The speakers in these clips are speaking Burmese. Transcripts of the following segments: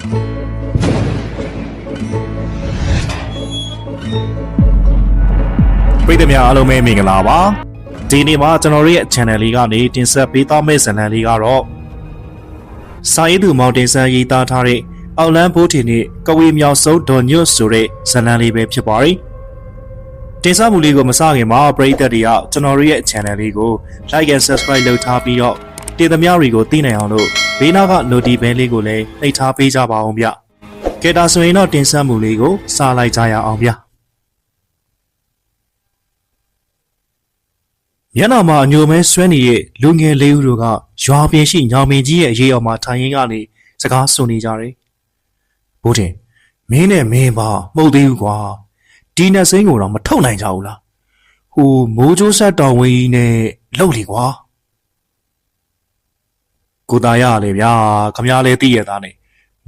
ပရိသတ်များအားလုံးပဲမင်္ဂလာပါဒီနေ့မှာကျွန်တော်တို့ရဲ့ channel လေးကနေတင်ဆက်ပေးသွားမယ့်ဇာတ်လမ်းလေးကတော့စာရေးသူမောင်တင်ဆန်းရေးသားထားတဲ့အောက်လန်းဘိုးထင်နဲ့ကဝေမြောင်စုံဒေါ်ညွတ်ဆိုတဲ့ဇာတ်လမ်းလေးပဲဖြစ်ပါတယ်တင်ဆက်မှုလေးကိုမစခင်မှာပရိသတ်တွေကကျွန်တော်တို့ရဲ့ channel လေးကို like and subscribe လုပ်ထားပြီးတော့ တင်သမျှတွေကိုသိနိုင်အောင်လို့ဘေးနောက်က notification လေးကိုလည်းနှိပ်ထားပေးကြပါအောင်ဗျကဲဒါဆိုရင်တော့တင်ဆက်မှုလေးကိုစလိုက်ကြရအောင်ဗျမျက်နှာမှာအညိုမဲဆွဲနေတဲ့လူငယ်လေးဦးတို့ကရွာပြင်ရှိညောင်မင်းကြီးရဲ့အရေးအော်မှာထိုင်ရင်းကနေစကားဆိုနေကြတယ်။ဘိုးတင်မင်းနဲ့မင်းပါမှုတ်သေးဘူးကွာ။ဒီနဲ့စိမ့်ကိုတော့မထုတ်နိုင်ကြဘူးလား။ဟိုမိုးကြိုးဆက်တော်ဝင်းကြီးနဲ့လှုပ်လေကွာ။ ကိုသားရလေဗျာခမားလေးသိရသားနဲ့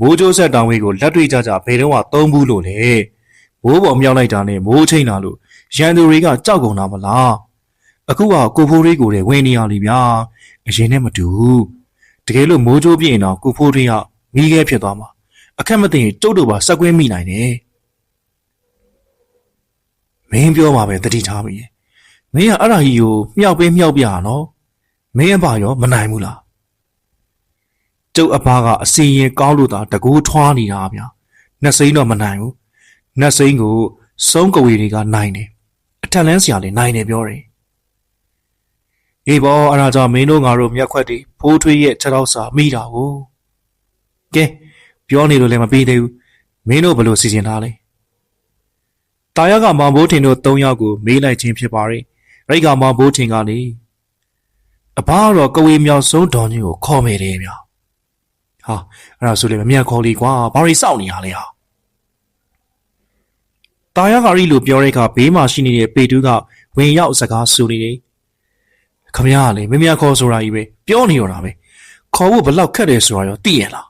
မိုးကြိုးဆက်တော်ဝင်းကိုလက်တွေ့ကြကြဘယ်တော့မှသုံးဘူးလို့လေ။မိုးပေါ်မြောက်လိုက်တာနဲ့မိုးချိန်လာလို့ရန်သူတွေကကြောက်ကုန်တာမလား။အခုကကိုဖိုးလေးကိုလည်းဝင်နေရလိဗျာအရင်နဲ့မတူဘူးတကယ်လို့မိုးကြိုးပြင်းတော့ကိုဖိုးလေးကမိခဲဖြစ်သွားမှာအခက်မသိရင်ကျုပ်တို့ပါစက်ကွင်းမိနိုင်တယ်မင်းပြောမှာပဲတတိထားမိရဲ့မင်းကအဲ့ဒါကြီးကိုမြောက်ပေးမြောက်ပြရနော်မင်းအဘရောမနိုင်ဘူးလား ကျုပ်အဘကအစီရင်ကောင်းလို့သာတကူထွားနေတာဗျာနှက်စိမ့်တော့မနိုင်ဘူးနှက်စိမ့်ကိုစုံးကဝေတွေကနိုင်တယ်အထက်လန်းဆရာလည်းနိုင်တယ်ပြောတယ်အေးဘောအဲ့ဒါကြောင့်မင်းတို့ငါတို့မျက်ခွက်တွေဖိုးထွေးရဲ့ခြေထောက်စာမိတာကိုကဲပြောနေလို့လည်းမပြီးသေးဘူးမင်းတို့ဘယ်လိုစီစဉ်ထားလဲတာယာကမောင်ဘိုးထင်တို့၃ယောက်ကိုမေးလိုက်ခြင်းဖြစ်ပါရဲ့ရိတ်ကမောင်ဘိုးထင်ကနေအဘကတော့ကဝေမြောင်ဆုံးဒေါ်ကြီးကိုခေါ်မိတယ်ဗျာ ဟာအဲ့ဒါဆိုလည်းမမြန်ခေါ်လီကွာဘာရီစောင့်နေရလဲဟာတာယာကရီလို့ပြောတဲ့အခါဘေးမှာရှိနေတဲ့ပေတူးကဝင်ရောက်စကားဆိုနေတယ်ခမရကလေမမြခေါ်ဆိုတာကြီးပဲပြောနေရတာပဲခေါ်ဖို့ဘလောက်ခက်တယ်ဆိုတာရောသိရလား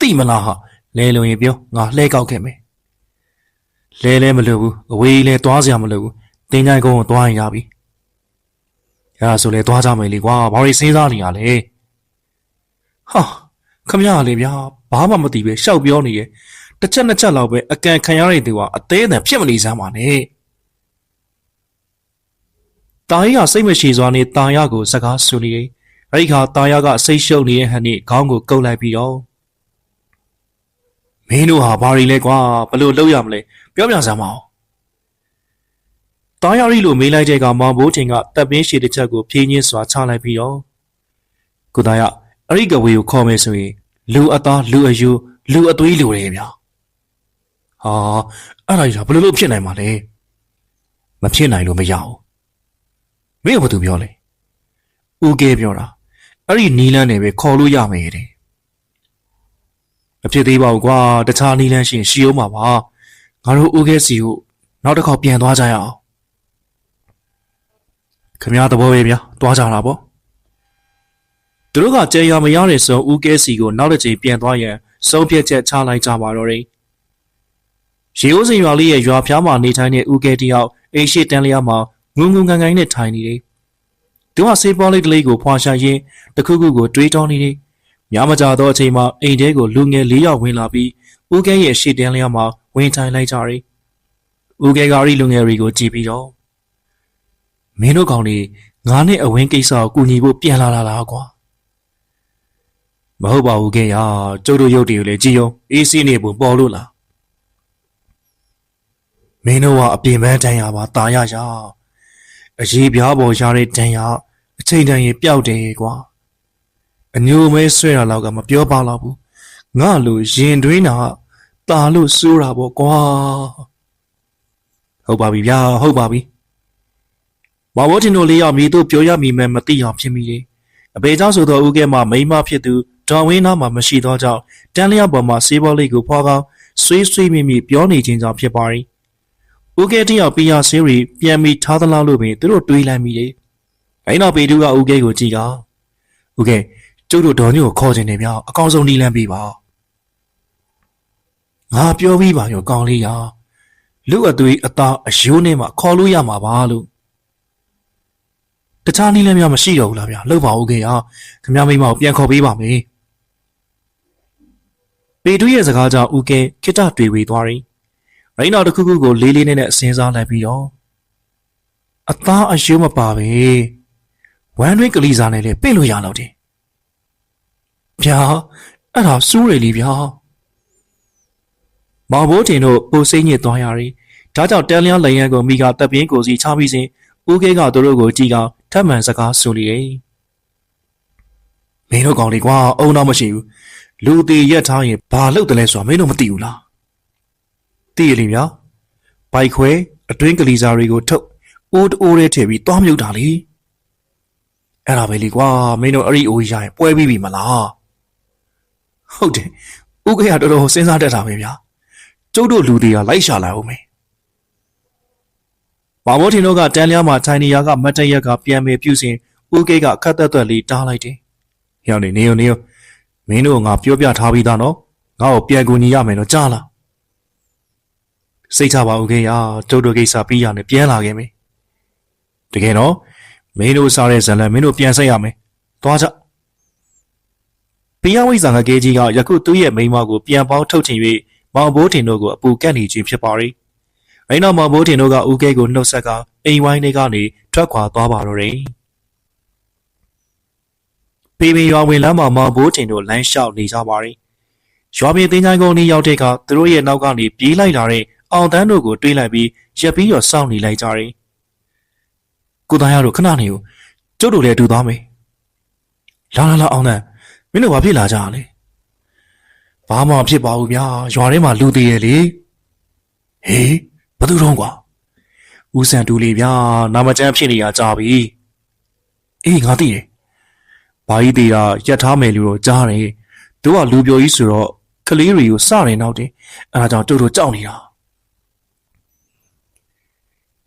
သိမလားဟာလဲလုံရင်ပြောငါလှဲကောက်ခဲ့မယ်လဲလဲမလို့ဘူးအဝေးလဲသွားစရာမလိုဘူးတင်းကြိုင်ကုန်းကိုသွားရင်ရပြီအဲ့ဒါဆိုလဲသွားကြမယ်လေကွာဘာလို့စဉ်းစားနေရလဲ ဟာခမရကလေဗျာဘာမှမသိပဲရှောက်ပြောနေရဲ့တစ်ချက်နှစ်ချက်လောက်ပဲအကန်ခံရတဲ့သူကအသေးအံဖြစ်မနေစမ်းပါနဲ့တာရီကစိတ်မရှိစွာနဲ့တာရကိုစကားဆိုနေတယ်။အဲဒီခါတာရကစိတ်ရှုပ်နေတဲ့ဟန်နဲ့ခေါင်းကိုကုပ်လိုက်ပြီးတော့မင်းတို့ဟာဘာတွေလဲကွာဘယ်လိုလုပ်ရမလဲပြောပြစမ်းမအောင်။တာရရီလိုမေးလိုက်တဲ့ကမောင်ဘိုးထင်ကတပ်ပင်းရှည်တစ်ချက်ကိုဖြင်းချင်းစွာချလိုက်ပြီးတော့ကိုတာရ အဲ့ဒီကဝေကိုခေါ်မယ်ဆိုရင်လူအသားလူအယူလူအသွေးလူတွေဗျာ။ဟာအဲ့ဒါကြီးကဘယ်လိုလုပ်ဖြစ်နိုင်မှာလဲ။မဖြစ်နိုင်လို့မရဘူး။မင်းကဘာသူပြောလဲဦးကဲပြောတာအဲ့ဒီနီလန်းနဲ့ပဲခေါ်လို့ရမယ်တဲ့မဖြစ်သေးပါဘူးကွာတခြားနီလန်းရှိရင်ရှီအောင်ပါပါငါတို့ဦးကဲစီကိုနောက်တစ်ခေါက်ပြန်သွားကြရအောင်ခမရသဘောပဲဗျာသွားကြတာပေါ့ သူတို့ကကြေရမရတဲ့ဆိုဦးကဲစီကိုနောက်တစ်ချိန်ပြန်သွားရန်စုံဖြတ်ချက်ချလိုက်ကြပါတော့တယ်ရေအိုးစင်ရွာလေးရဲ့ရွာဖျားမှာနေထိုင်တဲ့ဦးကဲတယောက်အိမ်ရှိတန်းလျားမှာငုံငုံငန်ငန်နဲ့ထိုင်နေတယ်။သူကဆေးပေါလေးကလေးကိုဖွာရှာရင်းတစ်ခုခုကိုတွေးတောနေတယ်။ညမကြတော့အချိန်မှာအိမ်ထဲကိုလူငယ်၄ယောက်ဝင်လာပြီးဦးကဲရဲ့ရှေ့တန်းလျားမှာဝင်ထိုင်လိုက်ကြတယ်။ဦးကဲကရီလူငယ်တွေကိုကြည့်ပြီးတော့မင်းတို့ကောင်လေးငါနဲ့အဝင်းကိစ္စကိုကူညီဖို့ပြန်လာလာလားကွာ။ မဟုတ်ပါဘူးကဲရကျုပ်တို့ရုပ်တွေကိုလည်းကြည့်အောင်အေးစီးနေပုံပေါ်လို့လား။မင်းတို့ကအပြင်ပန်းတန်းရပါตาရရ။ အရေးပြားပေါ်ရတဲ့တန်ရအချိန်တန်ရင်ပျောက်တယ်ကွာအညိုမဲဆွဲတာလောက်ကမပြောပါတော့ဘူးငါလိုရင်တွင်းတာตาလို့စိုးတာပေါ့ကွာဟုတ်ပါပြီဗျာဟုတ်ပါပြီမဝတ်တင်တို့လေးယောက်မိတို့ပြောရမိမယ်မသိအောင်ဖြစ်မိတယ်အဘေเจ้าဆိုတော့ဦးကဲမှာမိန်းမဖြစ်သူ ဒေါ်ဝင်းသားမှာမရှိတော့ကြောင့်တန်းလျက်ပေါ်မှာစေးဘောလေးကိုဖွာကောင်းဆွေးဆွေးမိမိပြောနေခြင်းကြောင့်ဖြစ်ပါရီဦးကဲတယောက်ပီယာဆေးရီပြန်ပြီးထားသလားလို့ပင်သူတို့တွေးလိုက်မိတယ်။အဲ့နောက်ပေတူကဦးကဲကိုကြည့်ကဦးကဲကျုပ်တို့ဒေါ်ညိုကိုခေါ်ခြင်းနေဗျာအကောင်ဆုံးနီးလန်းပေးပါ။ငါပြောပြီးပါရောကောင်းလေးရာလူအသွေးအသားအယိုးနဲ့မှခေါ်လို့ရမှာပါလို့တခြားနီးလန်းများမရှိတော့ဘူးလားဗျာလှုပ်ပါဦးကဲရာခမမိမကိုပြန်ခေါ်ပေးပါမယ် ပေတူးရဲ့စကားကြောင့်ဦးကဲခိတတွေ့ဝေသွားတယ်။ရိုင်းတော်တစ်ခုခုကိုလေးလေးနဲ့နဲ့စဉ်းစားလိုက်ပြီးတော့အသားအယုံမပါပဲဝမ်းတွင်းကလေးစားနဲ့လေပြင့်လို့ရတော့တယ်။ဗျာအဲ့ဒါစူးရည်လीဗျာ။မောင်ဘိုးတင်တို့ပိုစိမ့်ညစ်သွားရည်။ဒါကြောင့်တန်လျားလျံကိုမိကတပ်ပြင်းကိုစီချပြီးစဉ်ဦးကဲကသူတို့ကိုကြည်ကထပ်မံစကားဆိုလေတယ်။မင်းတို့ကောင်လေးကွာအုံတော့မရှိဘူး။ လူသေးရက်ထားရင်ဘာလုပ်တယ်လဲဆိုတာမင်းတို့မသိဘူးလား။သိရလိမ့်ဗျာ။ဘိုက်ခွဲအတွင်းကလေးစားတွေကိုထုတ်အိုးတိုးရဲထည့်ပြီးသွားမြုပ်တာလေ။အဲ့ဒါပဲလေကွာမင်းတို့အဲ့ဒီအိုးရရင်ပွဲပြီးပြီမလား။ဟုတ်တယ်။ဦးကဲကတော်တော်စဉ်းစားတတ်တာပဲဗျာ။ကျုပ်တို့လူတွေကလိုက်ရှာလာအောင်မယ်။ဘာမိုးထင်တို့ကတန်လျားမှာထိုင်နေရကမတ်တရက်ကပြန်မေပြုစဉ်ဦးကဲကခတ်သက်သက်လေးတားလိုက်တယ်။ဟျောင်းနေနေနေ မင်းတို့ငါပြောပြထားပြီးသားနော်။ငါ့ကိုပြန်ကူညီရမယ်နော်ကြားလား။စိတ်ချပါဦးခင်ဗျာကျုပ်တို့ကိစ္စပြီးရနဲ့ပြန်လာခဲ့မယ်။တကယ်တော့မင်းတို့စားတဲ့ဇလန်မင်းတို့ပြန်ဆက်ရမယ်။သွားကြ။ပိယဝိဇာငကေကြီးကယခုသူ့ရဲ့မိန်းမကိုပြန်ပေါင်းထုတ်ချင်၍မောင်ဘိုးထင်တို့ကိုအပူကန့်နေခြင်းဖြစ်ပါရီ။အဲနောက်မောင်ဘိုးထင်တို့ကဦးကဲကိုနှုတ်ဆက်ကအိမ်ဝိုင်းတွေကနေထွက်ခွာသွားပါတော့တယ်။ ပေပင်ရွာဝင်လမ်းမှာမောင်ဘိုးထင်တို့လမ်းလျှောက်နေကြပါရီ။ရွာပြင်တင်းချိုင်းကုန်းကြီးရောက်တဲ့အခါသူတို့ရဲ့နောက်ကနေပြေးလိုက်လာတဲ့အောင်တန်းတို့ကိုတွေးလိုက်ပြီးရက်ပြီးတော့စောင့်နေလိုက်ကြတယ်။ကိုသားရတို့ခဏနေကိုကျုပ်တို့လည်းအတူသွားမယ်။လာလာလာအောင်တန်းမင်းတို့ဘာဖြစ်လာကြလဲ။ဘာမှဖြစ်ပါဘူးဗျာရွာထဲမှာလူသေးရဲ့လေ။ဟေးဘသူတော့ကွာ။ဦးစံတူလေးဗျာနာမကျန်းဖြစ်နေရကြပြီ။အေးငါသိတယ်။ ဘာကြီးသေးတာရက်ထားမယ်လို့တော့ကြားတယ်။သူကလူပြိုကြီးဆိုတော့ကလေးတွေကိုစတယ်နောက်တယ်။အဲဒါကြောင့်တူတူကြောက်နေတာ။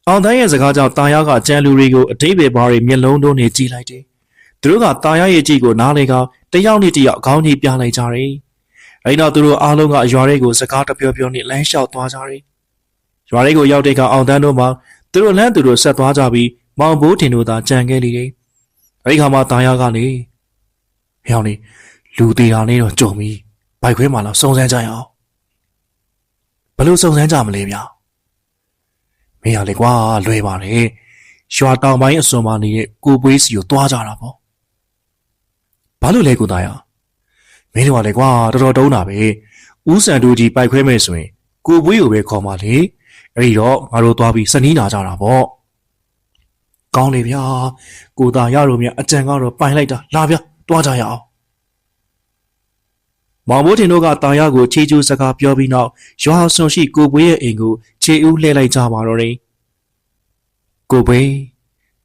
အောင်တိုင်းရဲ့စကားကြောင့်တာယာကကြံလူတွေကိုအတိတ်ပဲဘာတွေမျက်လုံးသွင်းနေကြည့်လိုက်တယ်။သူတို့ကတာယာရဲ့ကြည့်ကိုနားလေကတယောက်နဲ့တယောက်အကောင်းကြီးပြလိုက်ကြတယ်။အဲဒီနောက်သူတို့အားလုံးကရွာတွေကိုစကားတပြောပြောနဲ့လမ်းလျှောက်သွားကြတယ်။ရွာတွေကိုရောက်တဲ့အခါအောင်တန်းတို့မှသူတို့လမ်းသူတို့ဆက်သွားကြပြီးမောင်ဘိုးထင်တို့သာကြံခဲ့လေတယ်။ အဲဒီခါမှာတာယာကနေဟောင်းနေလူသေးတာနဲ့တော့ကြုံပြီးဘိုက်ခွဲမှလာစုံစမ်းကြရအောင်။ဘလို့စုံစမ်းကြမလဲဗျာ။မင်းရလေကွာလွယ်ပါတယ်ရွာတောင်ပိုင်းအစွန်မှာနေတဲ့ကိုပွေးစီကိုတွားကြတာပေါ့ဘာလို့လဲကိုသားရမင်းတို့ကလေကွာတော်တော်တုံးတာပဲဦးစံတူကြီးပိုက်ခွဲမဲ့ဆိုရင်ကိုပွေးကိုပဲခေါ်ပါလေအဲ့ဒီတော့ငါတို့သွားပြီးစနီးနာကြတာပေါ့ ကောင်းလေဗျာကိုသားရတို့မြအကြံကတော့ပိုင်လိုက်တာလာဗျာတွားကြရအောင်မောင်ဘိုးတင်တို့ကတာယာကိုခြေကျူးစကားပြောပြီးနောက်ရွာဆွန်ရှိကိုပွေးရဲ့အိမ်ကိုခြေဦးလှည့်လိုက်ကြပါတော့တယ်။ကိုပွေး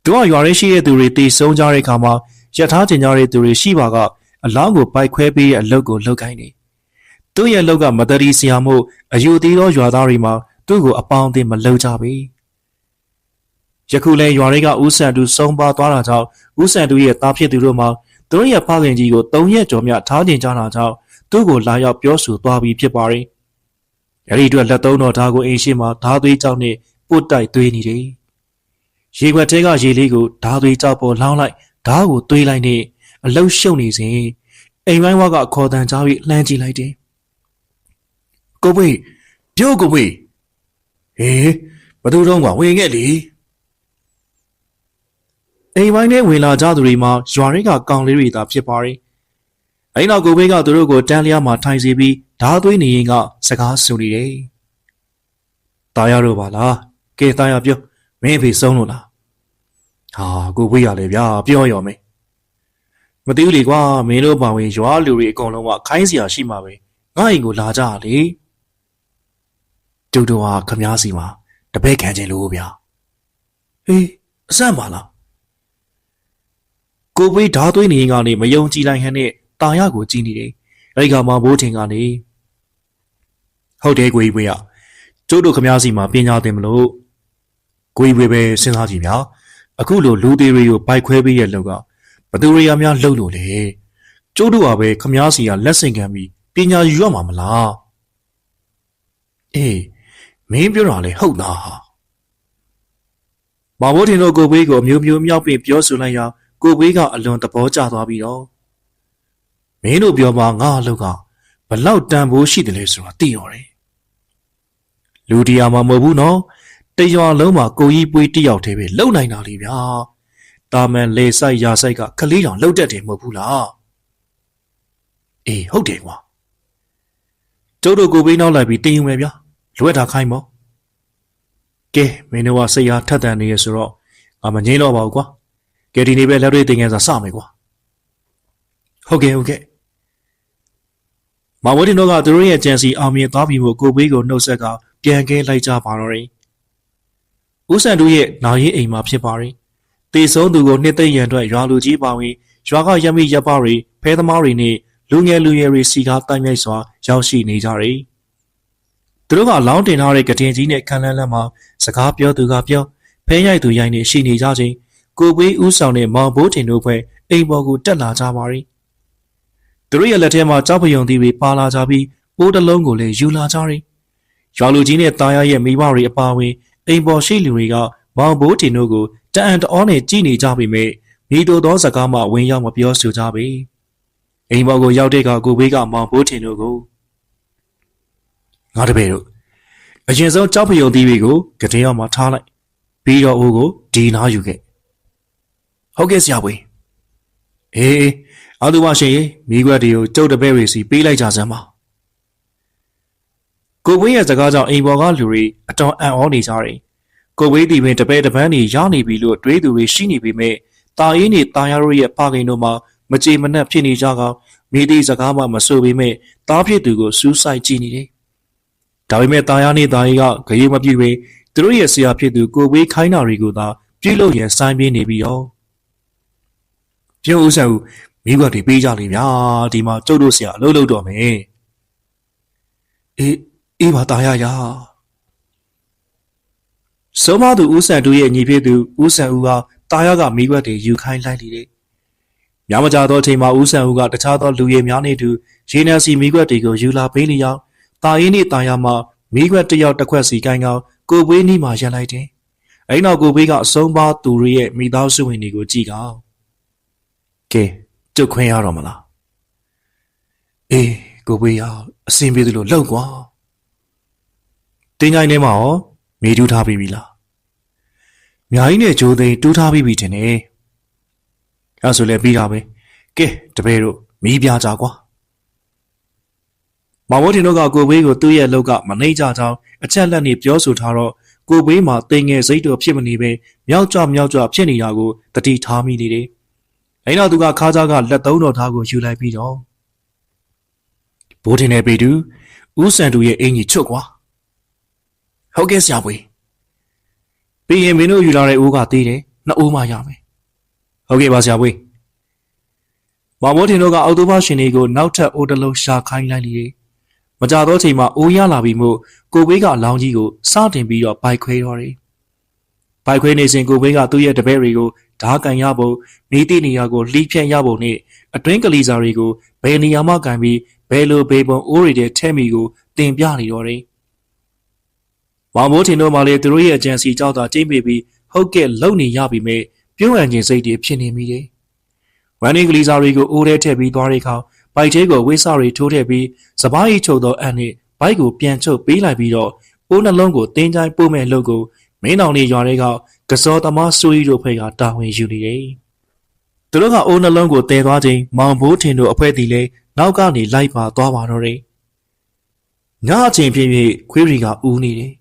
တို့ကရွာရင်းရှိတဲ့သူတွေတေဆုံးကြတဲ့အခါမှာရထားတင်ကြတဲ့သူတွေရှိပါကအလောင်းကိုပိုက်ခွဲပေးတဲ့အလုပ်ကိုလုပ်ခိုင်းတယ်။သူ့ရဲ့အလုပ်ကမတရီဆရာမို့အယူသေးသောရွာသားတွေမှာသူ့ကိုအပေါင်းအသင်းမလုပ်ကြဘူး။ ယခုလဲရွာတွေကဦးဆန်တူဆုံးပါသွားတာကြောင့်ဦးဆန်တူရဲ့သားဖြစ်သူတို့မှာသူတို့ရဲ့ဖခင်ကြီးကို၃ရက်ကျော်မြထားတင်ကြတာကြောင့်သူ့ကိုလာရောက်ပြောဆိုသွားပြီးဖြစ်ပါတယ်။အဲဒီအတွက်လက်သုံးတော်ဓာတ်ကိုအိမ်ရှိမှာဓာသွေးကြောင့်နဲ့ပုတ်တိုက်သွေးနေတယ်။ရေခွက်ထဲကရေလေးကိုဓာသွေးကြောင့်ပေါ်လောင်းလိုက်ဓာတ်ကိုသွေးလိုက်နဲ့အလုရှုပ်နေစဉ်အိမ်ဝိုင်းဝါကခေါ်တန်ကြားပြီးလှမ်းကြည့်လိုက်တယ်။ကိုပွေပြောကိုပွေဟေးဘသူတော့ကဝင်ခဲ့လေ အိမ်ဝိုင်းထဲဝင်လာကြသူတွေမှာရွာတွေကကောင်လေးတွေသာဖြစ်ပါတယ်။အဲဒီနောက်ကိုဘေးကသူတို့ကိုတန်းလျားမှာထိုင်စီပြီးဓာသွေးနေရင်ကစကားဆိုနေတယ်။ตาရတော့ပါလား။ကဲตาရပြောမင်းအဖေဆုံးလို့လား။ဟာကိုဘေးရလေဗျာပြောရောမေ။မသိဘူးလေကွာမင်းတို့ပါဝင်ရွာလူတွေအကုန်လုံးကခိုင်းစရာရှိမှာပဲ။ငါ့အိမ်ကိုလာကြလေ။တူတူဟာခမားစီမှာတပည့်ခံခြင်းလို့ဗျာ။ဟေးအဆန့်ပါလား။ ကိုဘေးဓာသွေးနေရင်ကနေမယုံကြည်လိုက်ဟန်နဲ့တာရကိုကြည့်နေတယ်။အဲဒီကမှဘိုးထင်ကနေဟုတ်တယ်ကိုကြီးဘေးကကျုပ်တို့ခမားစီမှာပညာသင်မလို့ကိုကြီးဘေးပဲစဉ်းစားကြည့်ဗျာ။အခုလိုလူသေးတွေကိုဘိုက်ခွဲပေးရဲ့လောက်ကဘသူတွေကများလှုပ်လို့လေ။ကျုပ်တို့ကပဲခမားစီကလက်ဆင့်ခံပြီးပညာယူရမှာမလား။အေးမင်းပြောတာလေဟုတ်သားဟာ။မဘိုးထင်တို့ကိုဘေးကိုအမျိုးမျိုးမြောက်ပြီးပြောဆိုလိုက်ရာ ကိုဘေးကအလွန်သဘောကျသွားပြီးတော့မင်းတို့ပြောမှာငါအလုပ်ကဘလောက်တန်ဖိုးရှိတယ်လဲဆိုတာသိရောတယ်လူတရားမှာမဟုတ်ဘူးနော်တရွာလုံးမှာကိုကြီးပွေးတယောက်တည်းပဲလုံနိုင်တာလေဗျာတာမန်လေဆိုင်ရာဆိုင်ကကလေးတောင်လှုပ်တတ်တယ်မဟုတ်ဘူးလားအေးဟုတ်တယ်ကွာကျုပ်တို့ကိုဘေးနောက်လိုက်ပြီးတင်ယူမယ်ဗျာလွက်တာခိုင်းမောကဲမင်းတို့ကစိတ်အားထက်သန်နေရဆိုတော့ငါမငင်းတော့ပါဘူးကွာ ကဲဒီနေ့ပဲလက်တွေတင်ငန်းစာစမယ်ကွာဟုတ်ကဲ့ဟုတ်ကဲ့မဝတင်တို့ကသူတို့ရဲ့ကြံစီအောင်မြင်သွားပြီမို့ကိုဘေးကိုနှုတ်ဆက်ကပြန်ကဲလိုက်ကြပါတော့တယ်ဦးစံတို့ရဲ့နာရေးအိမ်မှာဖြစ်ပါရင်တေဆုံးသူကိုနှစ်သိမ့်ရန်အတွက်ရွာလူကြီးပါဝင်ရွာကရမိရပ်ပါတွေဖဲသမားတွေနဲ့လူငယ်လူရွယ်တွေစီကားတိုက်မြိုက်စွာရောက်ရှိနေကြတယ်။သူတို့ကလောင်းတင်ထားတဲ့ကတင်ကြီးနဲ့ခန်းလန်းလန်းမှာစကားပြောသူကပြောဖဲရိုက်သူရိုက်နေရှိနေကြချင်း ကိုပွေးဦးဆောင်တဲ့မောင်ဘိုးတင်တို့ဖွဲ့အိမ်ပေါ်ကိုတက်လာကြပါရီ။သူတို့ရဲ့လက်ထဲမှာကြောက်ပယုံသီးတွေပါလာကြပြီးပိုးတစ်လုံးကိုလည်းယူလာကြရီ။ရွာလူကြီးနဲ့တာယာရဲ့မိဘတွေအပါအဝင်အိမ်ပေါ်ရှိလူတွေကမောင်ဘိုးတင်တို့ကိုတအံတအောနဲ့ကြည်နေကြပြီမဲ့မိတို့သောစကားမှဝင်ရောက်မပြောဆိုကြပေအိမ်ပေါ်ကိုရောက်တဲ့ကကိုဘေးကမောင်ဘိုးတင်တို့ကိုငါတပည့်တို့အရင်ဆုံးကြောက်ဖယုံသီးတွေကိုကတင်ရောက်မှထားလိုက်ပြီးတော့အိုးကိုဒီနာယူခဲ့ ဟုတ်ကဲ့ဆရာပွေအေးအောက်သူမရှင်ရေမိခွက်တွေကိုကျုပ်တပည့်တွေစီပေးလိုက်ကြစမ်းပါကိုဝင်းရဲ့စကားကြောင့်အိမ်ပေါ်ကလူတွေအတော်အံ့ဩနေကြတယ်ကိုဝေးတီပင်တပဲတပန်းနေရနေပြီလို့တွေးသူတွေရှိနေပေမဲ့တာအင်းနေတာယာတို့ရဲ့ဖခင်တို့မှာမကြေမနက်ဖြစ်နေကြကောင်မိသည့်စကားမှမဆိုပေမဲ့တားဖြစ်သူကိုစူးစိုက်ကြည့်နေတယ်။ဒါပေမဲ့တာယာနေတာကြီးကဂရေမပြည့်ပေသူတို့ရဲ့ဆရာဖြစ်သူကိုဝေးခိုင်းတာတွေကိုသာပြုလုပ်ရန်စိုင်းပြင်းနေပြီးတော့ ပြုံးဦးဆန်ဦးမိဘတွေပေးကြလိမ့်များဒီမှာကျုပ်တို့ဆရာအလုပ်လုပ်တော့မယ်။အေးအေးပါတာယာယာစုံမသူဦးဆန်တူရဲ့ညီဖြစ်သူဦးဆန်ဦးကတာယာကမိခွက်တွေယူခိုင်းလိုက်လေတဲ့။ညမကြသောအချိန်မှာဦးဆန်ဦးကတခြားသောလူရည်များနေသူရေနံစီမိခွက်တွေကိုယူလာပေးလျောက်တာရင်းနဲ့တာယာမှမိခွက်တစ်ယောက်တစ်ခွက်စီကိုင်းကောင်းကိုပွေးနီးမှရန်လိုက်တယ်။အဲ့နောက်ကိုပွေးကအဆုံးပါသူတွေရဲ့မိသားစုဝင်တွေကိုကြည့်ကောင်း။ ကဲကျုပ်ခွင့်ရတော့မလား။အေးကိုပွေးရအစင်ပြေသလိုလောက်ကွာ။တင်းကြိုင်ထဲမှာရောမေးတူးထားပြီးပြီလားမြိုင်းနဲ့ဂျိုးသိန်းတူးထားပြီးပြီတင်နေအဲဆိုလည်းပြီးတာပဲကဲတပည့်တို့မီးပြကြကွာမဝတ်တင်တို့ကကိုဘေးကိုသူ့ရဲ့လောက်ကမနှိမ့်ကြကြောင်းအချက်လက်နဲ့ပြောဆိုထားတော့ကိုဘေးမှာတင်ငယ်စိတ်တော်ဖြစ်မနေပဲမြောက်ကြမြောက်ကြဖြစ်နေတာကိုတတိထားမိနေတယ် အဲနောက်သူကခါးကြားကလက်သုံးတော်သားကိုယူလိုက်ပြီးတော့ဘိုးတင်နဲ့ပေတူဦးစံတူရဲ့အင်ကြီးချွတ်ကွာဟုတ်ကဲ့ဆရာပွေပြီးရင်မင်းတို့ယူလာတဲ့အိုးကသေးတယ်နှစ်အိုးမှရမယ်ဟုတ်ကဲ့ပါဆရာပွေမမောထင်တို့ကအော်တိုဘရှင်တွေကိုနောက်ထပ်အိုးတစ်လုံးရှာခိုင်းလိုက်လေမကြတော့ချိန်မှာအိုးရလာပြီမို့ကိုဘေးကအလောင်းကြီးကိုစတင်ပြီးတော့ဘိုက်ခွဲတော့တယ်ဘိုက်ခွဲနေစဉ်ကိုဘေးကသူ့ရဲ့တပည့်တွေကို ဓာကန်ရဖို့မိတိနေရာကိုလှီးဖြန့်ရဖို့နဲ့အတွင်းကလေးစာတွေကိုဘယ်နေရာမှကန်ပြီးဘယ်လိုဘေးပုံအိုးတွေထဲထဲမိကိုတင်ပြနေတော့တယ်မောင်မိုးထင်တို့မှလည်းသူတို့ရဲ့အကြံစီကြောက်တာကျိမ့်ပေပြီးဟုတ်ကဲ့လုံနေရပြီမဲ့ပြုံးဟန်ခြင်းစိတ်တွေဖြစ်နေမိတယ်။ဝမ်နင်းကလေးစားတွေကိုအိုးထဲထည့်ပြီးသွားတဲ့အခါဘိုက်ထဲကိုဝိဆာတွေထိုးထည့်ပြီးစပားရီချုပ်သောအန်နဲ့ဘိုက်ကိုပြန်ချုပ်ပေးလိုက်ပြီးတော့အိုးနှလုံးကိုတင်းချိုင်းပို့မဲ့လုပ်ကိုမင်းတော်လေးရွာတွေကက စောသမားစိုးရီတို့ဖွဲ့ကတာဝန်ယူနေတယ်။သူတို့ကအိုးနှလုံးကိုတည်သွားချိန်မောင်ဘိုးထင်တို့အဖွဲတီလဲနောက်ကနေလိုက်ပါသွားပါတော့တယ်။ညအချိန်ဖြစ်ဖြစ်ခွေးတွေကဦးနေတယ်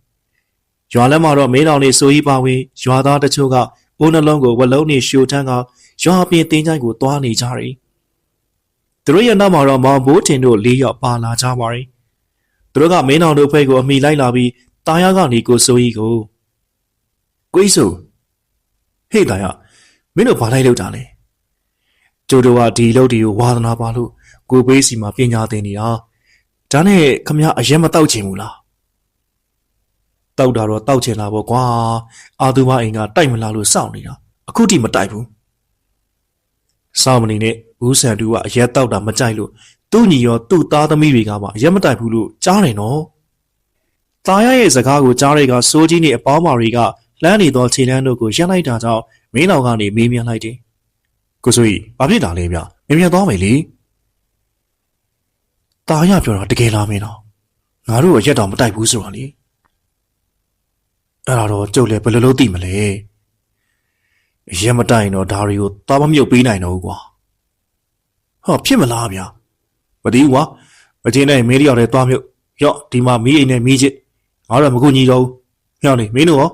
ရွာလမ်းမှာတော့မင်းတော်နေဆိုကြီးပါဝင်ရွာသားတချို့ကအိုးနှလုံးကိုဝလုံးနေရှို့ထန်းကရွာပြင်တင်းချိုင်းကိုသွားနေကြတယ်။သူတို့ရဲ့နောက်မှာတော့မောင်ဘိုးထင်တို့လေးယောက်ပါလာကြပါတယ်။သူတို့ကမင်းတော်တို့ဖွဲ့ကိုအမိလိုက်လာပြီးတာယာကနေကိုဆိုကြီးကို ကိုကြီးဆိုဟေ့တာယာမင်းတို့ဘာလိုက်လောက်တာလဲ။ကျိုးတို့ကဒီလုပ်တွေကိုဝါသနာပါလို့ကိုပေးစီမှာပညာသင်နေတာ။ဒါနဲ့ခမရအရင်မတောက်ချင်ဘူးလားတောက်တာတော့တောက်ချင်တာပေါ့ကွာအာသူမအိမ်ကတိုက်မလာလို့စောင့်နေတာအခုထိမတိုက်ဘူးစောင့်မနေနဲ့ဘူးဆန်တူကအရက်တောက်တာမကြိုက်လို့သူ့ညီရောသူ့သားသမီးတွေကမှအရက်မတိုက်ဘူးလို့ကြားတယ်နော်သားရရဲ့စကားကိုကြားတဲ့ကစိုးကြီးနဲ့အပေါင်းပါတွေက လှမ်းနေသောခြေလမ်းတို့ကိုရပ်လိုက်တာကြောင့်မင်းတော်ကနေမေးမြန်းလိုက်တယ်ကိုစိုးကြီးဘာဖြစ်တာလဲဗျမင်းမြန်သွားမယ်လေတตาရပြောတာတကယ်လားမင်းတော့ငါတို့ကရက်တော်မတိုက်ဘူးဆိုတာလေအဲ့ဒါတော့ကျုပ်လည်းဘယ်လိုလုပ်သိမလဲရက်မတိုင်တော့ဒါတွေကိုတာမမြုပ်ပေးနိုင်တော့ဘူးကွာဟောဖြစ်မလားဗျာမသိဘူးကွာမချင်းနဲ့မင်းတယောက်တည်းသွားမြုပ်ရော့ဒီမှာမီးအိမ်နဲ့မီးချစ်ငါတို့ကမကူညီတော့ဘူးဟောလေမင်းတို့ရော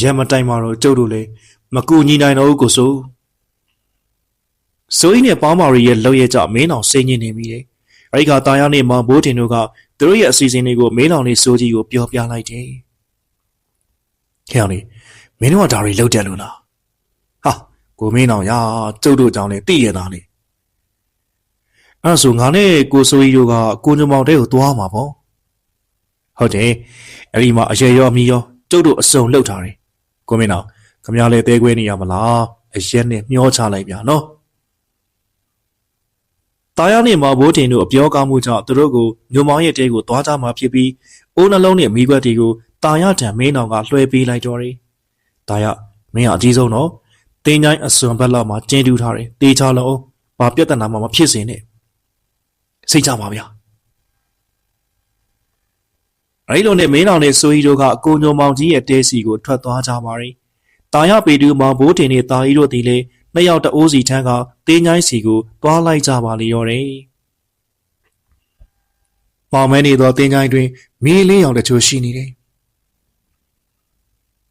ရက်မတိုင်မှာတော့ကျုပ်တို့လည်းမကူညီနိုင်တော့ဘူးကိုစိုးဆိုင်းနဲ့ပေါင်းမာရီရဲ့လောက်ရဲ့ကြမင်းအောင်စိတ်ညစ်နေပြီလေအဲ့ဒီကတာယာနဲ့မောင်ဘိုးတင်တို့ကသူတို့ရဲ့အစီအစဉ်တွေကိုမင်းအောင်လေးစိုးကြီးကိုပြောပြလိုက်တယ်ဟဲ့အောင်လေမင်းတို့ကဒါတွေလောက်တယ်လို့လားဟာကိုမင်းအောင်ရာကျုပ်တို့ကြောင့်လည်းသိရတာလေအဲ့ဒါဆိုငါနဲ့ကိုစိုးကြီးတို့ကကိုညမောင်တဲ့ကိုသွားမှာပေါ့ဟုတ်တယ်အဲ့ဒီမှာအရေရောအမီရော ကျုပ်တို့အစုံလှုပ်ထားတယ်ကိုမင်းအောင်ခမရလဲတဲခွဲနေရမလားအရက်နဲ့မျောချလိုက်ပြန်နော်တာယာနဲ့မဘိုးတင်တို့အပြောကောင်းမှုကြောင့်သူတို့ကိုညုံမောင်ရဲ့တဲကိုသွားကြမှာဖြစ်ပြီးအိုးနှလုံးနဲ့မိခွက်တွေကိုတာယာတံမင်းတော်ကလွှဲပေးလိုက်တော့တယ်။တာယာမင်းကအကြီးဆုံးတော့တင်းချိုင်းအစွန်ဘက်လောက်မှာကျင်းတူးထားတယ်။တေးချလုံးဘာပြဿနာမှမဖြစ်စေနဲ့။စိတ်ချပါဗျာ။ အဲဒီလိုနဲ့မင်းတော်နဲ့ဆိုဟီတို့ကအကိုညုံမောင်ကြီးရဲ့တဲစီကိုထွက်သွားကြပါရီ။တာယာပေတူမောင်ဘိုးတင်နဲ့တာကြီးတို့ဒီလေနှစ်ယောက်တအိုးစီထန်းကတင်းချိုင်းစီကိုတွားလိုက်ကြပါလေရောတယ်။ပေါင်မဲနေသောတင်းချိုင်းတွင်မီးလေးရောင်တချို့ရှိနေတယ်။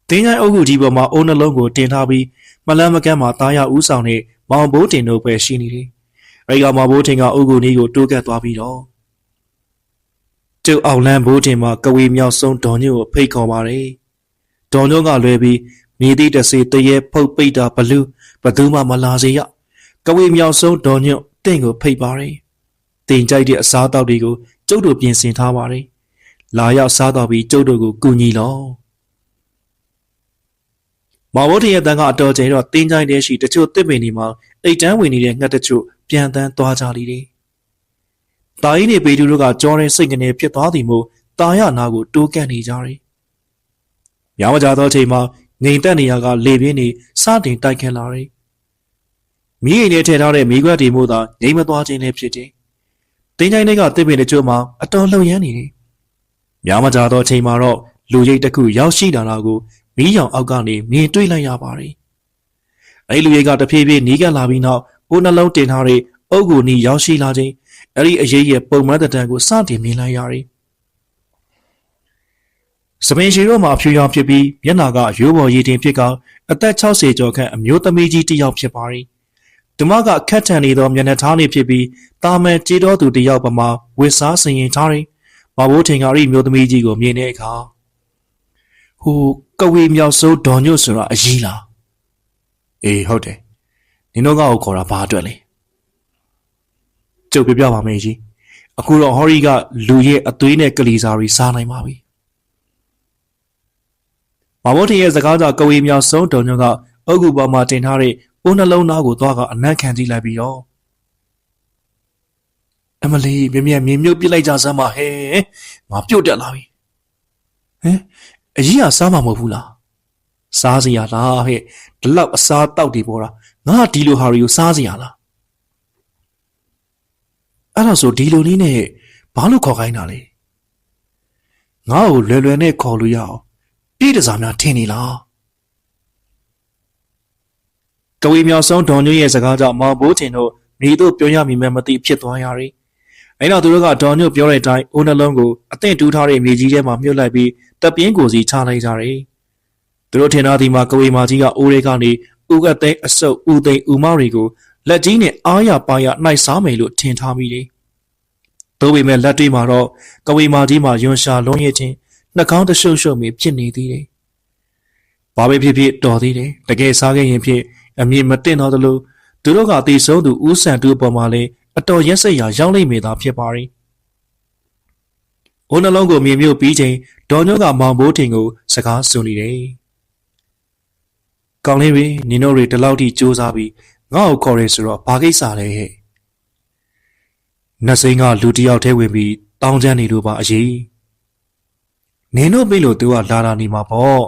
တင်းချိုင်းအုပ်ခုကြီးပေါ်မှာအုံနှလုံးကိုတင်ထားပြီးမလန်းမကန်းမှာတာရဦးဆောင်နဲ့မောင်ဘိုးတင်တို့ပဲရှိနေတယ်။အဲဒီကမောင်ဘိုးတင်ကအုပ်ခုနီးကိုတိုးကပ်သွားပြီးတော့ ကျုပ်အောင်လန်းဘိုးတင်မှာကဝေမြောက်ဆုံးဒေါ်ညို့ကိုဖိတ်ခေါ်ပါတယ်။ဒေါ်ညို့ကလွဲပြီးမြေတိတစေတရေဖုတ်ပိတ်တာဘလူးဘသူမှမလာစေရကဝေမြောက်ဆုံးဒေါ်ညွတ်တင့်ကိုဖိတ်ပါတယ်တင်ကြိုက်တဲ့အစားအသောက်တွေကိုကျုပ်တို့ပြင်ဆင်ထားပါတယ်လာရောက်စားတော့ပြီးကျုပ်တို့ကိုကူညီလောမောင်ဘုတ်ထရဲ့တန်ကအတော်ကျင်တော့တင်းကြိုက်တဲ့ရှိတချို့တစ်ပင်ဒီမှာအိတ်တန်းဝင်နေတဲ့ငှက်တချို့ပြန်တန်းသွားကြလိမ့်တယ် တာကြီးနေပေတူတို့ကကြောရင်စိတ်ကနေဖြစ်သွားသည်မို့တာရနာကိုတိုးကန့်နေကြတယ်။ရောင်ကြသောအချိန်မှာငိန်တက်နေရကလေပြင်းနေစတင်တိုက်ခတ်လာတယ်။မိအိမ်ထဲထည့်ထားတဲ့မိခွက်တီမို့သာငိန်မသွားခြင်းလည်းဖြစ်တယ်။တင်းချိုင်းတွေကတစ်ပင်တချို့မှာအတော်လှုပ်ရမ်းနေတယ်။များမကြသောအချိန်မှာတော့လူရိတ်တစ်ခုရောက်ရှိလာတာကိုမီးရောင်အောက်ကနေမြင်တွေ့လိုက်ရပါတယ်။အဲဒီလူရိတ်ကတဖြည်းဖြည်းနီးကပ်လာပြီးနောက်ကိုနှလုံးတင်ထားတဲ့အုပ်ကိုနီးရောက်ရှိလာခြင်း အဲဒီအရေးရဲ့ပုံမှန်တံကိုစတင်မြင်လိုက်ရတယ်။စပင်ရှီတို့မှာအဖြူရောင်ဖြစ်ပြီးမျက်နာကရိုးပေါ်ရည်တင်ဖြစ်ကအသက်60ကျော်ခန့်အမျိုးသမီးကြီးတစ်ယောက်ဖြစ်ပါရီ။ဓမ္မကခက်ထန်နေသောမျက်နှာထားနေဖြစ်ပြီးတာမန်ကြေတော်သူတစ်ယောက်ပမာဝစ်စားဆင်ရင်ထားရီ။မဘိုးထင်ကရီမျိုးသမီးကြီးကိုမြင်တဲ့အခါဟိုကဝေမြောက်စိုးဒေါ်ညွတ်ဆိုတာအကြီးလား။အေးဟုတ်တယ်။နင်တို့ကကိုခေါ်တာဘာအတွက်လဲ။ ကျုပ်ပြပြပါမယ်ကြီး။အခုတော့ဟော်ရီကလူရဲ့အသွေးနဲ့ကလီစာရီစားနိုင်ပါပြီ။မဘောထင်ရဲ့စကားကြောင့်ကဝေမြောက်ဆုံးတုံညွန့်ကအုတ်ကူပေါ်မှာတင်ထားတဲ့အိုးနှလုံးသားကိုသွားကအနက်ခံကြည့်လိုက်ပြီးတော့အမလီမြမြမြမြုပ်ပြစ်လိုက်ကြစမ်းပါဟဲ့ငါပြုတ်တက်လာပြီဟမ်အကြီးကစားမှာမဟုတ်ဘူးလားစားစရာလားဟဲ့ဒီလောက်အစားတောက်တွေပေါ်တာငါဒီလိုဟာတွေကိုစားစရာလား အဲ့ဒါဆိုဒီလိုနည်းနဲ့ဘာလို့ခေါ်ခိုင်းတာလဲငါ့ကိုလွယ်လွယ်နဲ့ခေါ်လို့ရအောင်ပြည်တစားများထင်နေလားကဝေမြောက်ဆုံးဒေါ်ညွန့်ရဲ့စကားကြောင့်မောင်ဘိုးထင်တို့မိတို့ပြောရမိမှမသိဖြစ်သွားရတယ်။အဲနောက်သူတို့ကဒေါ်ညွန့်ပြောတဲ့အတိုင်းအိုးနှလုံးကိုအသင့်တူးထားတဲ့မြေကြီးထဲမှာမြုပ်လိုက်ပြီးတပ်ပြင်းကိုစီချလိုက်ကြတယ်။သူတို့ထင်သားဒီမှာကဝေမာကြီးကအိုးတွေကနေဥကသိန်းအစုပ်ဥသိန်းဥမောက်တွေကို လက်ကြီးနဲ့အားရပါရနှိုက်စားမယ်လို့ထင်ထားမိတယ်။သို့ပေမဲ့လက်တွေမှာတော့ကဝေမာကြီးမှာယွန်ရှာလုံးရခြင်းနှာခေါင်းတရှုပ်ရှုပ်မိဖြစ်နေသေးတယ်။ဘာပဲဖြစ်ဖြစ်တော်သေးတယ်။တကယ်စားခဲ့ရင်ဖြစ်အမြင်မတင်တော့သလိုသူတို့ကတည်ဆုံးသူဦးဆန်တူပေါ်မှာလည်းအတော်ရက်စက်ရာရောက်လိမ့်မယ်သာဖြစ်ပါရင်။အိုးနှလုံးကိုမြင်မြုပ်ပြီးချိန်ဒေါ်ညွန့်ကမောင်ဘိုးထင်ကိုစကားဆိုနေတယ်။ကောင်းလေးတွေနင်တို့တွေဒီလောက်ထိစူးစမ်းပြီး ငါ့ကိုခေါ်ရဲဆိုတော့ဘာကိစ္စလဲဟဲ့။နတ်စိန်ကလူတစ်ယောက်ထဲဝင်ပြီးတောင်းချမ်းနေလို့ပါအရေး။နင်တို့ပြီလို့သူကလာတာနေမှာပေါ့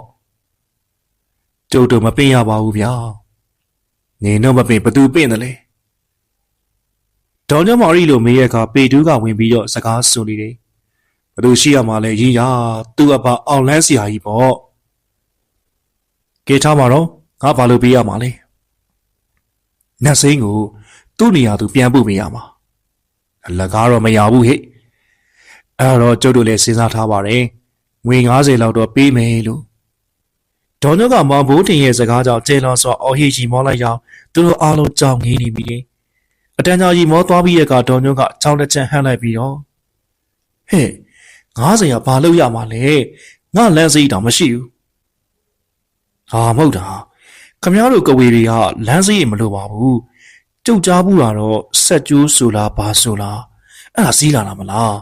ကျုပ်တို့မပင်ရပါဘူးဗျာနင်တို့မပင်ဘသူပင်တယ်လဲဒေါ်ညမော်ရီလိုမေးရခါပေတူးကဝင်ပြီးတော့စကားဆိုနေတယ်ဘယ်လိုရှိရမှာလဲရင်ရသူ့အပါအောင်လန်းစီယာကြီးပေါ့ကဲထားမှာတော့ငါဘာလို့ပေးရမှာလဲ နတ်စိန်ကိုသူ့နေရာသူပြန်ပို့ပေးရမှာအလကားတော့မရဘူးဟဲ့အဲ့တော့ကျုပ်တို့လည်းစဉ်းစားထားပါတယ်ငွေ90လောက်တော့ပေးမယ်လို့ဒေါ်ညကမောင်ဘိုးတင်ရဲ့စကားကြောင့်ကျေလွန်စွာအော်ဟီချီမောလိုက်ရောက်သူတို့အားလုံးကြောင်ငေးနေပြီလေအတန်းကြာကြီးမောသွားပြီးတဲ့အခါဒေါ်ညကချောင်းတစ်ချက်ဟန့်လိုက်ပြီးတော့ဟဲ့90ရာဘာလို့ရမှာလဲငါလမ်းစိတောင်မရှိဘူးဟာမဟုတ်တာ ခမည်းတော်ကဝေတွေကလမ်းစိမလို့ပါဘူးကြုတ်ကြားဘူးတာတော့ဆက်ကျိုးဆိုလားဘာဆိုလားအဲ့ဒါစီးလာတာမလား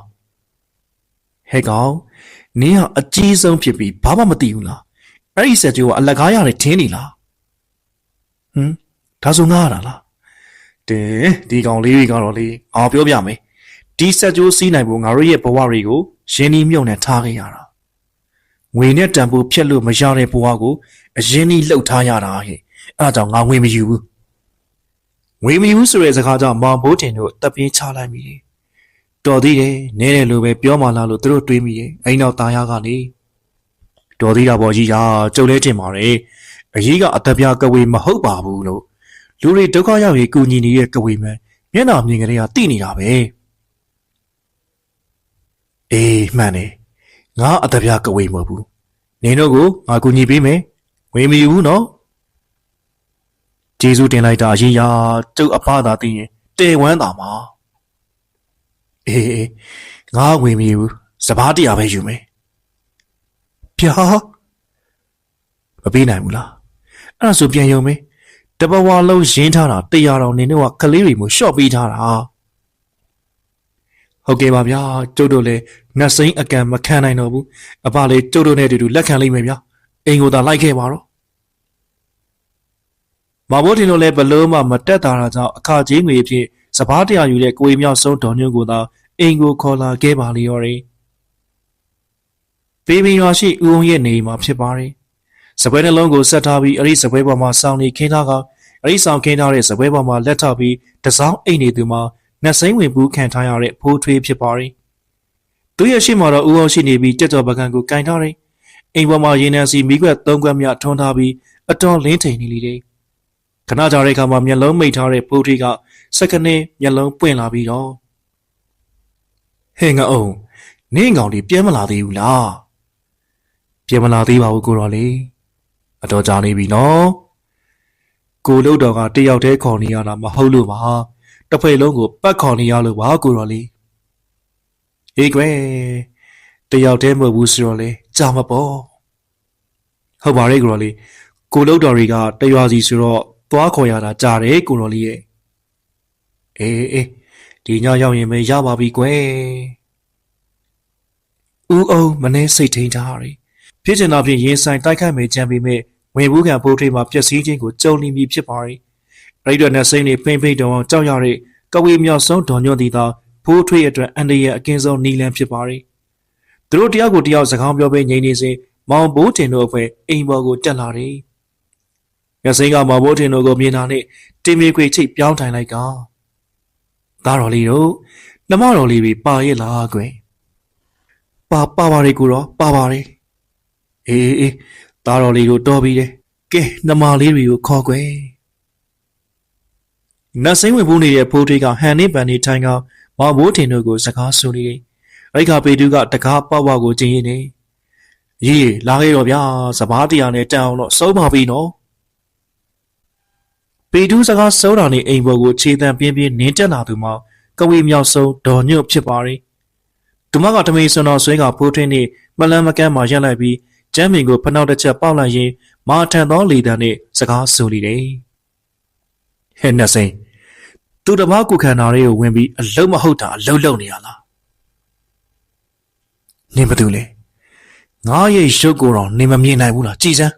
ဟဲ့ကောင်နင်းကအကြီးဆုံးဖြစ်ပြီးဘာမှမသိဘူးလားအဲ့ဒီဆက်ကျိုးကအလက်ကားရတယ်ထင်းနေလားဟမ်ဒါဆိုငါရတာလားတင်းဒီကောင်လေးတွေကတော့လေအောင်ပြောပြမယ်ဒီဆက်ကျိုးစီးနိုင်ဖို့ငါတို့ရဲ့ဘဝတွေကိုရင်းနှီးမြုပ်နှံထားခဲ့ရတာငွေနဲ့တန်ဖိုးဖြတ်လို့မရတဲ့ဘဝကို အရင်နှီးလှုပ်ထားရတာဟဲ့အဲ့ဒါကြောင့်ငါငွေမယူဘူးငွေမယူဆိုတဲ့စကားကြောင့်မောင်ဘိုးတင်တို့တပ်ပြေးချလိုက်မိတယ်တော်သေးတယ်နဲတယ်လို့ပဲပြောမှလားလို့သူတို့တွေးမိတယ်အိမ်နောက်သားရကလေတော်သေးတာပေါ့ကြီးရာကျုပ်လဲတင်ပါတယ်အကြီးကအသက်ပြားကဝေမဟုတ်ပါဘူးလို့လူတွေဒုက္ခရောက်ရင်ကူညီနေတဲ့ကဝေမန်မျက်နှာမြင်ကလေးကတိနေတာပဲအေးမှန်တယ်ငါအသက်ပြားကဝေမဟုတ်ဘူးနင်တို့ကိုငါကူညီပေးမယ် ငွေမယူဘူးနော်ကျေးဇူးတင်လိုက်တာအရင်ရာကျုပ်အဖသာသိရင်တေဝမ်းတာမှာအေးအေးငါငွေမယူဘူးစပားတရားပဲယူမယ်ဗျာမပေးနိုင်ဘူးလားအဲ့ဒါဆိုပြန်ရုံမေးတပဝါလုံးရင်းထားတာတရားတော်နေတော့ကလေးတွေမျိုးရှော့ပေးထားတာဟုတ်ကဲ့ပါဗျာကျုပ်တို့လည်းနှက်စိမ့်အကံမခံနိုင်တော့ဘူးအဖလေးကျုပ်တို့နဲ့အတူတူလက်ခံလိုက်မယ်ဗျာ အိမ်ကိုသာလိုက်ခဲ့ပါတော့မဘိုးတင်တို့လည်းဘလို့မှမတက်တာတာကြောင့်အခကြီးငွေအဖြစ်စပားတရားယူတဲ့ကိုယ်မြောက်ဆုံးဒေါ်ညွန့်ကိုသာအိမ်ကိုခေါ်လာခဲ့ပါလေရော်တယ်ပေးပင်ရွာရှိဦးုံရဲ့နေအိမ်မှာဖြစ်ပါတယ်စပွဲနှလုံးကိုဆက်ထားပြီးအဲ့ဒီစပွဲပေါ်မှာစောင်းနေခင်းထားကအဲ့ဒီဆောင်ခင်းထားတဲ့စပွဲပေါ်မှာလက်ထောက်ပြီးတစောင်းအိတ်နေသူမှာနှစိမ့်ဝင်ပူးခံထားရတဲ့ဖိုးထွေးဖြစ်ပါတယ်သူရဲ့ရှိမှတော့ဦးအောင်ရှိနေပြီးကြက်ကြော်ပကံကိုကင်ထားတယ် အိမ်ပေါ်မှာရေနံစီမိခွက်သုံးခွက်မြထွန်းထားပြီးအတော်လင်းထိန်နေလေတယ်ခဏကြာတဲ့အခါမှာမျက်လုံးမိတ်ထားတဲ့ဖိုးထွေးကစက္ကနဲ့မျက်လုံးပွင့်လာပြီးတော့ဟဲ့ငါအောင်နင်းကောင်ဒီပြဲမလာသေးဘူးလားပြဲမလာသေးပါဘူးကိုတော်လေးအတော်ကြာနေပြီနော်ကိုလုတ်တော်ကတယောက်တည်းခေါ်နေရတာမဟုတ်လို့ပါတစ်ဖိတ်လုံးကိုပတ်ခေါ်နေရလို့ပါကိုတော်လေးဟေးကွယ်တယောက်တည်းမဟုတ်ဘူးဆိုတော့လေကြာမပေါ့ ဟုတ်ပါရဲ့ကိုတော်လေးကိုလုတ်တော်တွေကတရွာစီဆိုတော့သွားခေါ်ရတာကြာတယ်ကိုတော်လေးရဲ့အေးအေးဒီညရောက်ရင်ပဲရပါပြီကွယ်ဦးအောင်မနှဲစိတ်ထိန်ထားရတယ်ဖြစ်ချင်တာဖြင့်ရင်ဆိုင်တိုက်ခိုက်မယ်ကြံပေမဲ့ဝင်ဘူးခံပိုးထိပ်မှာပျက်စီးခြင်းကိုကြုံနေပြီဖြစ်ပါတယ်အဲ့ဒီတော့နဲ့စိမ့်နေဖိမ့်ဖိမ့်တုံအောင်ကြောက်ရတဲ့ကဝေမြောက်ဆုံးဒေါ်ညွန့်တီသာဖိုးထွေးအတွက်အန်ဒီရဲ့အကင်းဆုံးနီလန်ဖြစ်ပါတယ်သူတို့တယောက်ကိုတယောက်စကားပြောပေးငြိမ်နေစဉ် မောင်ဘိုးတင်တို့အဖွဲ့အိမ်ပေါ်ကိုတက်လာတယ်ရစိန်ကမောင်ဘိုးတင်တို့ကိုမြင်တာနဲ့တင်မြေခွေချိတ်ပြောင်းထိုင်လိုက်ကသားတော်လေးတို့နှမတော်လေးတွေပါရဲ့လားကွယ်ပါပါပါရီကိုတော့ပါပါရီအေးအေးသားတော်လေးကိုတော်ပြီးတယ်ကဲနှမလေးတွေကိုခေါ်ကွယ်နတ်စိမ့်ဝင်ပူးနေတဲ့ဖိုးထွေးကဟန်နေပန်နေထိုင်ကမောင်ဘိုးတင်တို့ကိုစကားဆိုနေတယ်အဲ့ခါပေတူးကတကားပေါက်ပေါက်ကိုကျင်းရင်းနေ ရေးလာခဲ့တော့ဗျာစပားတရားနဲ့တန်အောင်တော့စုံပါပြီနော်ပေတူးစကားစိုးတာနဲ့အိမ်ပေါ်ကိုခြေတံပြင်းပြင်းနင်းတက်လာသူမှကဝေမြောက်ဆုံးဒေါ်ညွတ်ဖြစ်ပါရီသူမကတမေစွန်တော်ဆွဲကဖိုးထွင်းနဲ့မလန်းမကန်းမှရက်လိုက်ပြီးကျမ်းမင်ကိုဖနှောက်တစ်ချက်ပေါက်လိုက်ရင်မာထန်သောလေတံနဲ့စကားဆိုလိတယ်ဟဲ့နှစိန်သူတပားကုခန္ဓာလေးကိုဝင်ပြီးအလုံးမဟုတ်တာအလုံးလုံးနေရလားနင်ဘာတူလဲ ငါရဲ့ရုပ်ကိုတော့နင်မမြင်နိုင်ဘူးလားကြည်စမ်း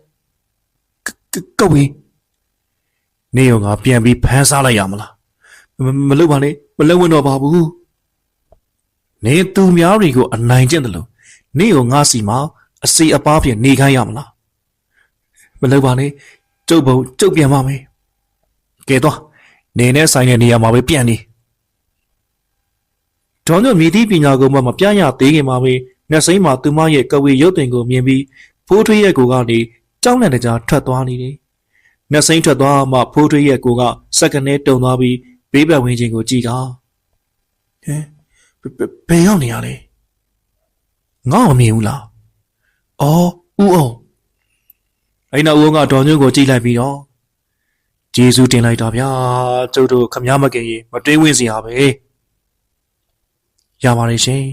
ကုတ်ပြီနေရောငါပြန်ပြီးဖမ်းစားလိုက်ရမလားမလုပ်ပါနဲ့မလုပ်ဝင်တော့ပါဘူးနေသူများတွေကိုအနိုင်ကျင့်တယ်လို့နေရောငါစီမှာအစီအပါးဖြင့်နေခိုင်းရမလားမလုပ်ပါနဲ့ကျုပ်ဘုံကျုပ်ပြန်ပါမယ်ကဲတော့နေနဲ့ဆိုင်တဲ့နေရာမှာပဲပြန်နေဒေါ်ညွတ်မြည်သည့်ပညာကိုမှမပြရသေးခင်မှာပဲ နှက်စိမ်းမှာသူမရဲ့ကဝေရုပ်တင်ကိုမြင်ပြီးဖိုးထွေးရဲ့ကိုကနေကြောက်လန့်တကြားထွက်သွားနေတယ်။နှက်စိမ်းထွက်သွားမှဖိုးထွေးရဲ့ကိုကစက္ကနဲ့တုံသွားပြီးဘေးဘက်ဝင်းချင်းကိုကြည့်တာ။ဟဲဘယ်ရောက်နေရလဲ။ငါ့မမြင်ဘူးလား။အော်ဦးအောင်အဲ့နောက်ဦးကဒေါ်ညွတ်ကိုကြည့်လိုက်ပြီးတော့ဂျေဇူးတင်လိုက်တာဗျာကျုပ်တို့ခမည်းမကင်ရင်မတွေးဝင်စရာပဲရပါတယ်ရှင်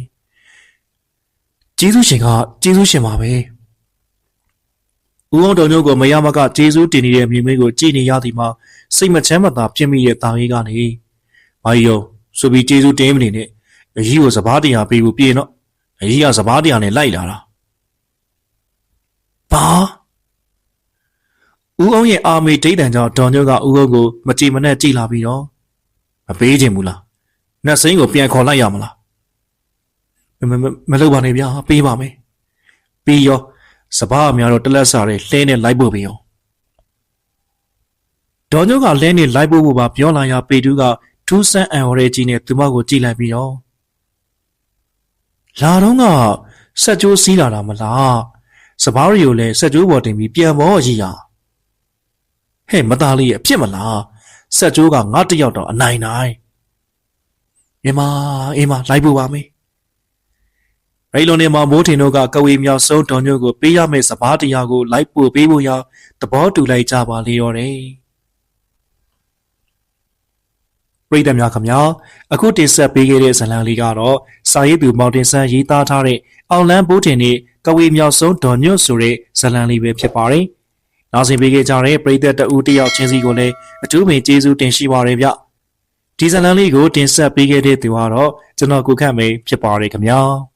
ဂျေဇူးရှင်ကဂျေဇူးရှင်ပါပဲဦးအောင်တော်ညို့ကိုမရမကဂျေဇူးတင်နေတဲ့မြင်မင်းကိုကြည်နေရသည်မှာစိတ်မချမ်းမသာဖြစ်မိတဲ့တာဝေးကနေမာရီယိုဆိုပြီးဂျေဇူးတင်မနေနဲ့အကြီးကိုစပားတရားပေးဖို့ပြေတော့အကြီးကစပားတရားနဲ့လိုက်လာတာဘာဦးအောင်ရဲ့အာမေဒိတ်တန်ကြောင့်ဒေါ်ညို့ကဦးအောင်ကိုမကြည်မနဲ့ကြည်လာပြီးတော့မပေးခြင်းဘူးလားနှက်စိမ်းကိုပြန်ခေါ်လိုက်ရမလား မမမလုပ်ပါနဲ့ဗျာပေးပါမယ်ပြီးရောစပားအများတော့တလက်စားတဲ့လှဲနဲ့လိုက်ဖို့ပေးအောင်ဒေါ်ညို့ကလဲနဲ့လိုက်ဖို့ဖို့ပါပြောလာရပေတူးကထူးဆန်းအံရတဲ့ကြီးနဲ့သူမကိုကြည်လိုက်ပြီးတော့လာတော့ကဆက်ကြိုးစီးလာတာမလားစပားရီကိုလည်းဆက်ကြိုးပေါ်တင်ပြီးပြန်ပေါ်ရည်ရဟဲ့မသားလေးရဲ့အဖြစ်မလားဆက်ကြိုးကငါတယောက်တော့အနိုင်နိုင်အင်းမအင်းမလိုက်ဖို့ပါမေးရိ တ်လုံးနေမှာမိုးထင်တို့ကကဝေမြောက်ဆုံးတော်ညို့ကိုပေးရမယ့်စပားတရားကိုလိုက်ပို့ပေးဖို့ရသဘောတူလိုက်ကြပါလေရောတယ်ပရိသတ်များခင်ဗျာအခုတင်ဆက်ပေးခဲ့တဲ့ဇာတ်လမ်းလေးကတော့စာရေးသူမောင်တင်ဆန်းရေးသားထားတဲ့အောင်လန်းဘိုးတင်နဲ့ကဝေမြောက်ဆုံးဒေါ်ညွတ်ဆိုတဲ့ဇာတ်လမ်းလေးပဲဖြစ်ပါတယ်။နောက်ဆက်ပေးခဲ့ကြတဲ့ပရိသတ်တအူးတယောက်ချင်းစီကိုလည်းအထူးပင်ကျေးဇူးတင်ရှိပါတယ်ဗျ။ဒီဇာတ်လမ်းလေးကိုတင်ဆက်ပေးခဲ့တဲ့သူကတော့ကျွန်တော်ကိုခန့်မေဖြစ်ပါတယ်ခင်ဗျာ။